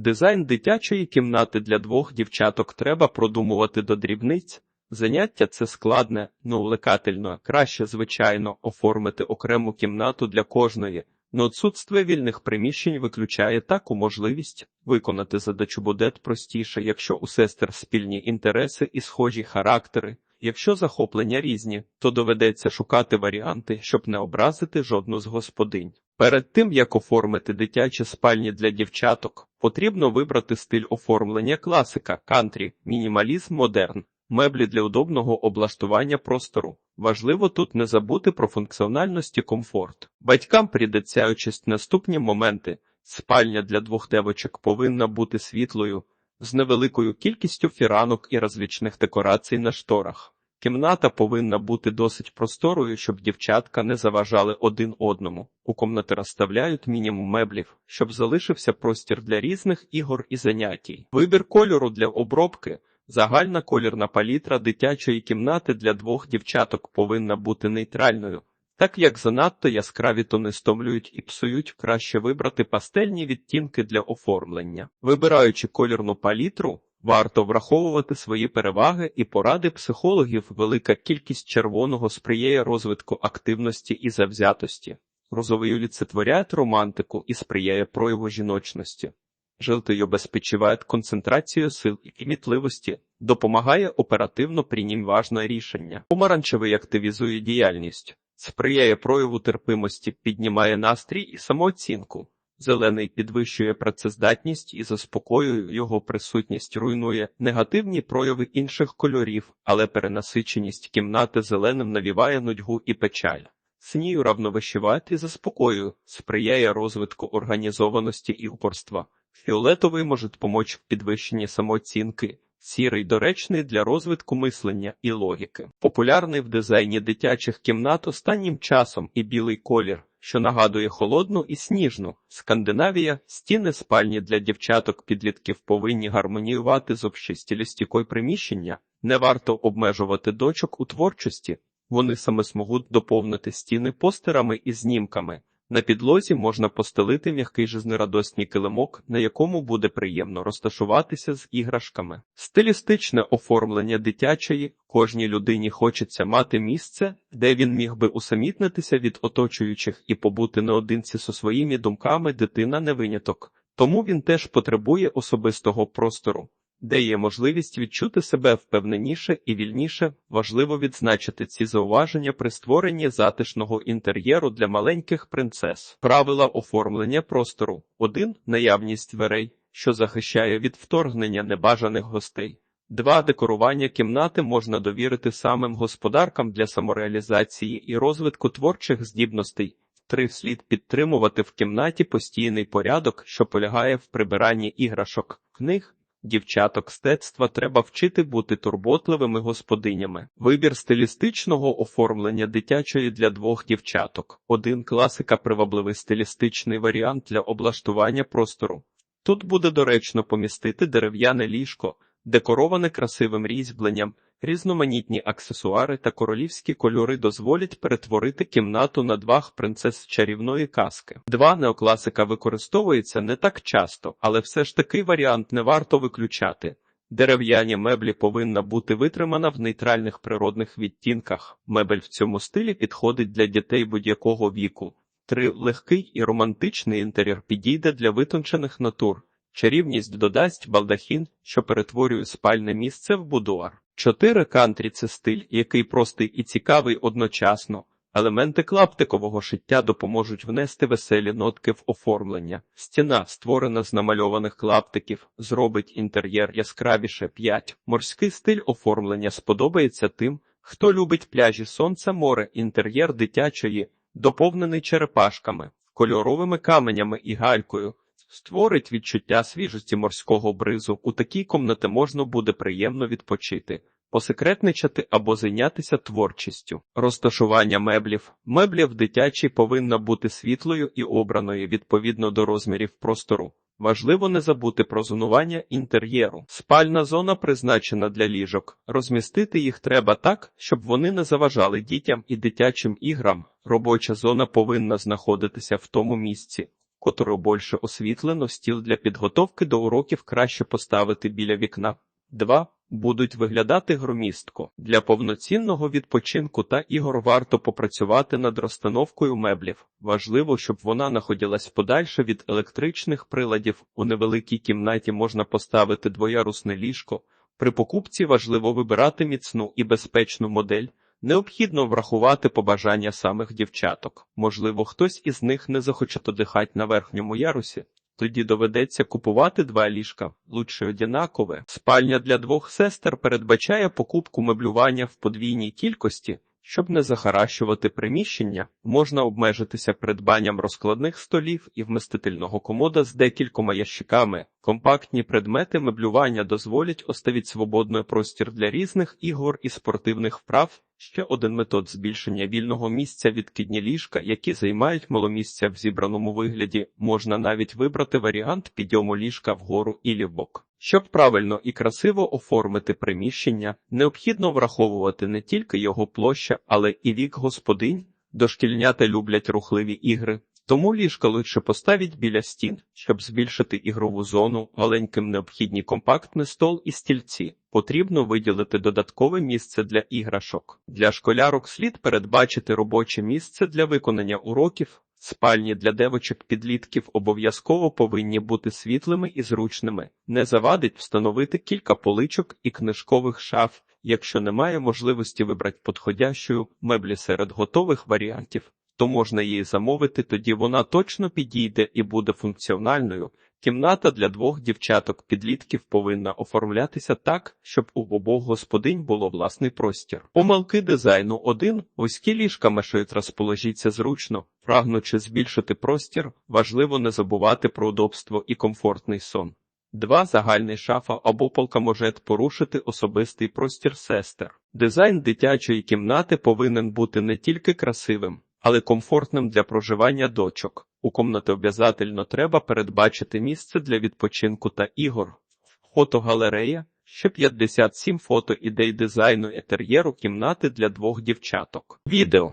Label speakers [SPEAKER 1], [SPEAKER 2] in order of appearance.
[SPEAKER 1] Дизайн дитячої кімнати для двох дівчаток треба продумувати до дрібниць. Заняття це складне, но увлекательно. Краще, звичайно, оформити окрему кімнату для кожної. Но отсутствие вільних приміщень виключає таку можливість виконати задачу буде простіше, якщо у сестер спільні інтереси і схожі характери. Якщо захоплення різні, то доведеться шукати варіанти, щоб не образити жодну з господинь. Перед тим як оформити дитячі спальні для дівчаток, потрібно вибрати стиль оформлення класика, кантрі, мінімалізм, модерн, меблі для удобного облаштування простору. Важливо тут не забути про функціональність і комфорт. Батькам прийдеться очисть наступні моменти. Спальня для двох девочок повинна бути світлою, з невеликою кількістю фіранок і розвічних декорацій на шторах. Кімната повинна бути досить просторою, щоб дівчатка не заважали один одному. У комнати розставляють мінімум меблів, щоб залишився простір для різних ігор і заняттій. Вибір кольору для обробки. Загальна колірна палітра дитячої кімнати для двох дівчаток повинна бути нейтральною. Так як занадто яскраві тони стомлюють і псують, краще вибрати пастельні відтінки для оформлення. Вибираючи колірну палітру, варто враховувати свої переваги і поради психологів. Велика кількість червоного сприяє розвитку активності і завзятості. Розовий олицетворяє романтику і сприяє прояву жіночності. Желтий обезпечиває концентрацію сил і кмітливості, допомагає оперативно прийняти важне рішення. Помаранчевий активізує діяльність, сприяє прояву терпимості, піднімає настрій і самооцінку. Зелений підвищує працездатність і заспокоює його присутність, руйнує негативні прояви інших кольорів, але перенасиченість кімнати зеленим навіває нудьгу і печаль. Синій равновищиває і заспокоює, сприяє розвитку організованості і упорства. Фіолетовий може допомогти в підвищенні самооцінки, сірий доречний для розвитку мислення і логіки. Популярний в дизайні дитячих кімнат останнім часом і білий колір, що нагадує холодну і сніжну. Скандинавія, стіни спальні для дівчаток підлітків повинні гармоніювати з общестілістікою приміщення. Не варто обмежувати дочок у творчості. Вони саме змогуть доповнити стіни постерами і знімками. На підлозі можна постелити м'який жизнерадосний килимок, на якому буде приємно розташуватися з іграшками. Стилістичне оформлення дитячої кожній людині хочеться мати місце, де він міг би усамітнитися від оточуючих і побути наодинці зі своїми думками дитина не виняток. Тому він теж потребує особистого простору де є можливість відчути себе впевненіше і вільніше, важливо відзначити ці зауваження при створенні затишного інтер'єру для маленьких принцес. Правила оформлення простору: 1. наявність дверей, що захищає від вторгнення небажаних гостей. 2. декорування кімнати можна довірити самим господаркам для самореалізації і розвитку творчих здібностей. 3. слід підтримувати в кімнаті постійний порядок, що полягає в прибиранні іграшок, книг, Дівчаток стецтва треба вчити бути турботливими господинями. Вибір стилістичного оформлення дитячої для двох дівчаток. Один класика привабливий стилістичний варіант для облаштування простору. Тут буде доречно помістити дерев'яне ліжко, декороване красивим різьбленням. Різноманітні аксесуари та королівські кольори дозволять перетворити кімнату на двох принцес чарівної казки. Два неокласика використовується не так часто, але все ж такий варіант не варто виключати. Дерев'яні меблі повинна бути витримана в нейтральних природних відтінках. Мебель в цьому стилі підходить для дітей будь-якого віку. Три легкий і романтичний інтер'єр підійде для витончених натур. Чарівність додасть балдахін, що перетворює спальне місце в будуар. Чотири кантрі це стиль, який простий і цікавий одночасно. Елементи клаптикового шиття допоможуть внести веселі нотки в оформлення. Стіна, створена з намальованих клаптиків, зробить інтер'єр яскравіше 5. Морський стиль оформлення сподобається тим, хто любить пляжі сонце, море, інтер'єр дитячої, доповнений черепашками, кольоровими каменями і галькою. Створить відчуття свіжості морського бризу. У такій комнаті можна буде приємно відпочити, посекретничати або зайнятися творчістю. Розташування меблів. Меблі в дитячій повинна бути світлою і обраною відповідно до розмірів простору. Важливо не забути про зонування інтер'єру. Спальна зона призначена для ліжок. Розмістити їх треба так, щоб вони не заважали дітям і дитячим іграм. Робоча зона повинна знаходитися в тому місці, котру більше освітлено, стіл для підготовки до уроків краще поставити біля вікна. 2. Будуть виглядати громістко. Для повноцінного відпочинку та ігор варто попрацювати над розстановкою меблів. Важливо, щоб вона знаходилась подальше від електричних приладів. У невеликій кімнаті можна поставити двоярусне ліжко. При покупці важливо вибирати міцну і безпечну модель. Необхідно врахувати побажання самих дівчаток. Можливо, хтось із них не захоче подихати на верхньому ярусі. Тоді доведеться купувати два ліжка, лучше однакове. Спальня для двох сестер передбачає покупку меблювання в подвійній кількості. Щоб не захаращувати приміщення, можна обмежитися придбанням розкладних столів і вместительного комода з декількома ящиками. Компактні предмети меблювання дозволять оставити свободний простір для різних ігор і спортивних вправ. Ще один метод збільшення вільного місця відкидні ліжка, які займають мало місця в зібраному вигляді, можна навіть вибрати варіант підйому ліжка вгору і вбок. Щоб правильно і красиво оформити приміщення, необхідно враховувати не тільки його площа, але і вік господинь. Дошкільнята люблять рухливі ігри, тому ліжка лучше поставіть біля стін, щоб збільшити ігрову зону, маленьким необхідні компактний стол і стільці. Потрібно виділити додаткове місце для іграшок. Для школярок слід передбачити робоче місце для виконання уроків. Спальні для девочок-підлітків обов'язково повинні бути світлими і зручними. Не завадить встановити кілька поличок і книжкових шаф, якщо немає можливості вибрати підходящу меблі серед готових варіантів, то можна її замовити, тоді вона точно підійде і буде функціональною. Кімната для двох дівчаток-підлітків повинна оформлятися так, щоб у обох господинь було власний простір. Помилки дизайну 1. Вузькі ліжка мешають розположіться зручно, прагнучи збільшити простір, важливо не забувати про удобство і комфортний сон. 2. Загальний шафа або полка може порушити особистий простір сестер. Дизайн дитячої кімнати повинен бути не тільки красивим, але комфортним для проживання дочок. У комнати обов'язательно треба передбачити місце для відпочинку та ігор. Фотогалерея ще 57 фото ідей дизайну інтер'єру кімнати для двох дівчаток. Відео